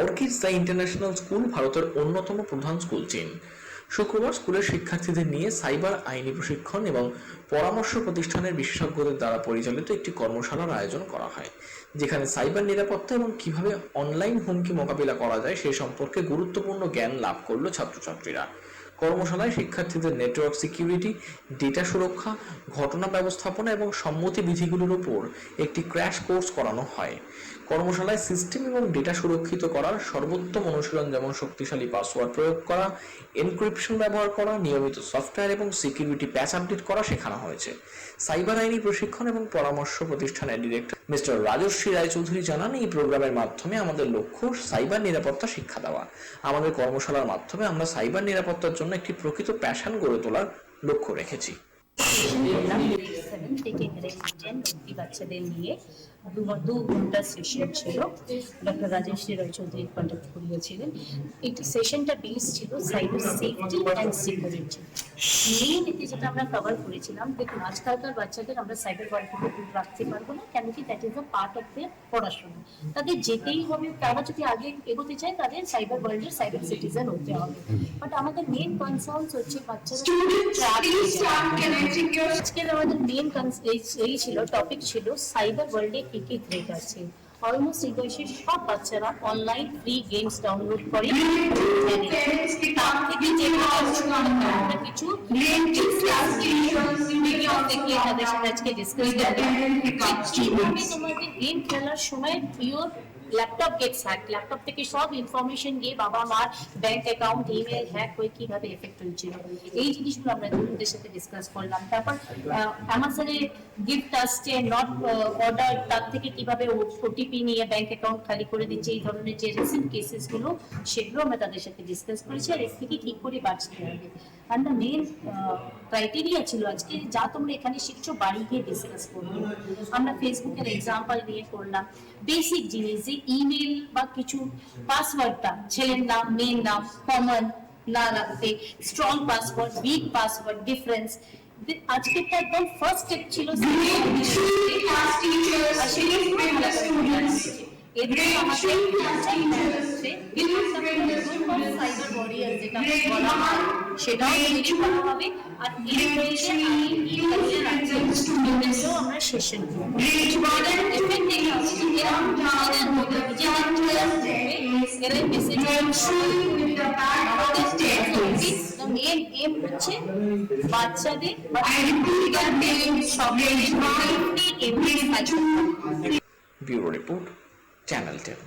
Orchids international school ভারতের অন্যতম প্রধান স্কুল চেইন শুক্রবার স্কুলের শিক্ষার্থীদের নিয়ে সাইবার আইনি প্রশিক্ষণ এবং পরামর্শ প্রতিষ্ঠানের বিশেষজ্ঞদের দ্বারা পরিচালিত একটি কর্মশালার আয়োজন করা হয়, যেখানে সাইবার নিরাপত্তা এবং কীভাবে অনলাইন হুমকি মোকাবিলা করা যায় সে সম্পর্কে গুরুত্বপূর্ণ জ্ঞান লাভ করল ছাত্রছাত্রীরা। কর্মশালায় শিক্ষার্থীদের নেটওয়ার্ক সিকিউরিটি ডেটা সুরক্ষা, ঘটনা ব্যবস্থাপনা এবং সম্মতি বিধিগুলোর উপর একটি ক্র্যাশ কোর্স করানো হয়। কর্মশালায় সিস্টেম এবং ডেটা সুরক্ষিত করার সর্বোত্তম অনুশীলন যেমন শক্তিশালী পাসওয়ার্ড প্রয়োগ করা এনক্রিপশন ব্যবহার করা, নিয়মিত সফটওয়্যার এবং সিকিউরিটি প্যাচ আপডেট করা শেখানো হয়েছে। সাইবার আইনি প্রশিক্ষণ এবং পরামর্শ প্রতিষ্ঠানের ডিরেক্টর মিস্টার রাজশ্রী রায়চৌধুরী জানান, এই প্রোগ্রামের মাধ্যমে আমাদের লক্ষ্য সাইবার নিরাপত্তা শিক্ষা দেওয়া। আমাদের কর্মশালার মাধ্যমে আমরা সাইবার নিরাপত্তার জন্য একটি প্রকৃত প্যাশন গড়ে তোলার লক্ষ্য রেখেছি। সেভেন থেকে গ্রেড অব্দি বাচ্চাদের নিয়ে দু দু ঘণ্টা সেশন ছিল। ডক্টর রাজেশ্রী রয় চৌধুরী কন্ডাক্ট করিয়েছিলেন। এই সেশনটা বেস ছিল cyber safety and security main এতে যেটা আমরা কভার করেছিলাম দেখুন আজকালকার বাচ্চাদের আমরা সাইবার ওয়ার্ল্ড থেকে দূর রাখতে পারব না কেন কি that is a part of their পড়াশোনা। তাদের যেতেই হবে তারা যদি আগে এগোতে চায় তাদের সাইবার ওয়ার্ল্ডের সাইবার সিটিজেন হতে হবে। বাট আমাদের মেইন কনসার্নস হচ্ছে বাচ্চারা আজকের আমাদের মেন এই ছিল টপিক ছিল সাইবার ওয়ার্ল্ডে কি কি থ্রেট আছে। অলমোস্ট এই বয়সের সব বাচ্চারা অনলাইন ফ্রি গেমস ডাউনলোড করে। তার থেকে যে কিছু আজকে ডিসকাস কীভাবে তোমাদের গেম খেলার সময় pure laptop gets hack laptop থেকে সব ইনফরমেশন গিয়ে বাবা মার ব্যাংক অ্যাকাউন্ট ইমেল হ্যাক হয়ে কীভাবে এফেক্ট হয়েছিল এই জিনিসগুলো আমরা ওদের সাথে ডিসকাস করলাম। তারপর অ্যামাজনে গিফট আসছে নট অর্ডার তার থেকে কীভাবে ওটিপি নিয়ে ব্যাংক অ্যাকাউন্ট খালি করে দিচ্ছে, এই ধরনের যে রিসেন্ট কেসেসগুলো সেগুলো আমরা তাদের সাথে ডিসকাস করেছি আর এর থেকে কি করে বাঁচতে হবে। আর দ্য মেন ক্রাইটেরিয়া ছিল আজকে, যা তোমরা এখানে শিখছো, বাড়ি গিয়ে ডিসকাস করবে আমরা ফেসবুকের এক্সাম্পল নিয়ে করলাম। বেসিক জিনিস, যে ইমেল বা কিছু পাসওয়ার্ডটা ছেলের নাম মেয়ের নাম কমন না রাখতে strong password weak password difference আজকেরটা একদম ফার্স্ট স্টেপ ছিল সেটাও হবে। আর এর মধ্যে আমি এই কাজের আছে সেশন করব Grade and. মেন হচ্ছে বাচ্চাদের ব্যুরো রিপোর্ট চ্যানেল টেন